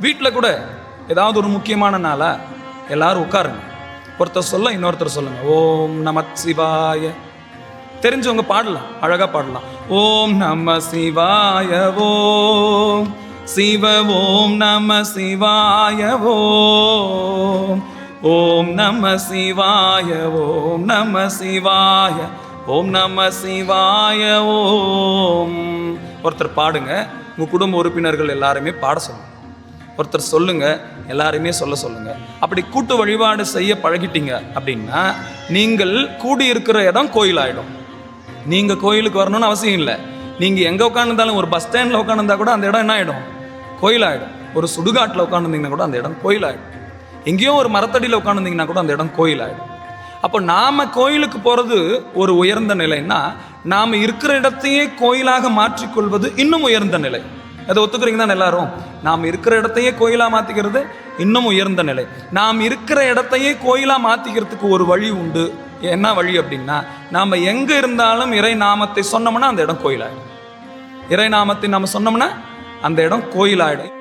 வீட்டில் கூட ஏதாவது ஒரு முக்கியமான நாளாக எல்லாரும் உட்காருங்க. ஒருத்தர் சொல்ல இன்னொருத்தர் சொல்லுங்க. ஓம் நமத் சிவாய. தெரிஞ்சவங்க பாடலாம் அழகா பாடலாம். ஓம் நம சிவாய ஓம். சிவ ஓம் நம சிவாய ஓம். ஓம் நம சிவாய ஓம் நம சிவாய. ஓம் நம சிவாய ஓம். ஒருத்தர் பாடுங்க. உங்க குடும்ப உறுப்பினர்கள் எல்லாருமே பாட சொல்லுங்க. ஒருத்தர் சொல்லுங்க எல்லாருமே சொல்ல சொல்லுங்க. அப்படி கூட்டு வழிபாடு செய்ய பழகிட்டீங்க அப்படின்னா நீங்கள் கூடி இருக்கிற இடம் கோயில் ஆயிடும் நீங்க கோயிலுக்கு வரணும்னு அவசியம் இல்லை. நீங்க எங்க உட்காந்துருந்தாலும் ஒரு பஸ் ஸ்டாண்ட்ல உட்காந்துருந்தா கூட அந்த இடம் என்ன ஆயிடும் கோயில் ஆகிடும் ஒரு சுடுகாட்டில் உட்காந்துருந்தீங்கன்னா கூட அந்த இடம் கோயில் ஆகிடும் எங்கேயோ ஒரு மரத்தடியில் உட்காந்துருந்தீங்கன்னா கூட அந்த இடம் கோயில் ஆகிடும் அப்போ நாம கோயிலுக்கு போறது ஒரு உயர்ந்த நிலைன்னா நாம இருக்கிற இடத்தையே கோயிலாக மாற்றிக்கொள்வது இன்னும் உயர்ந்த நிலை. அதை ஒத்துக்கிறீங்க தான் எல்லாரும். நாம் இருக்கிற இடத்தையே கோயிலாக மாற்றிக்கிறது இன்னும் உயர்ந்த நிலை. நாம் இருக்கிற இடத்தையே கோயிலாக மாற்றிக்கிறதுக்கு ஒரு வழி உண்டு. என்ன வழி அப்படின்னா நாம் எங்கே இருந்தாலும் இறை நாமத்தை சொன்னோம்னா அந்த இடம் கோயிலாயிடும். இறை நாமத்தை நாம் சொன்னோம்னா அந்த இடம் கோயிலாயிடும்.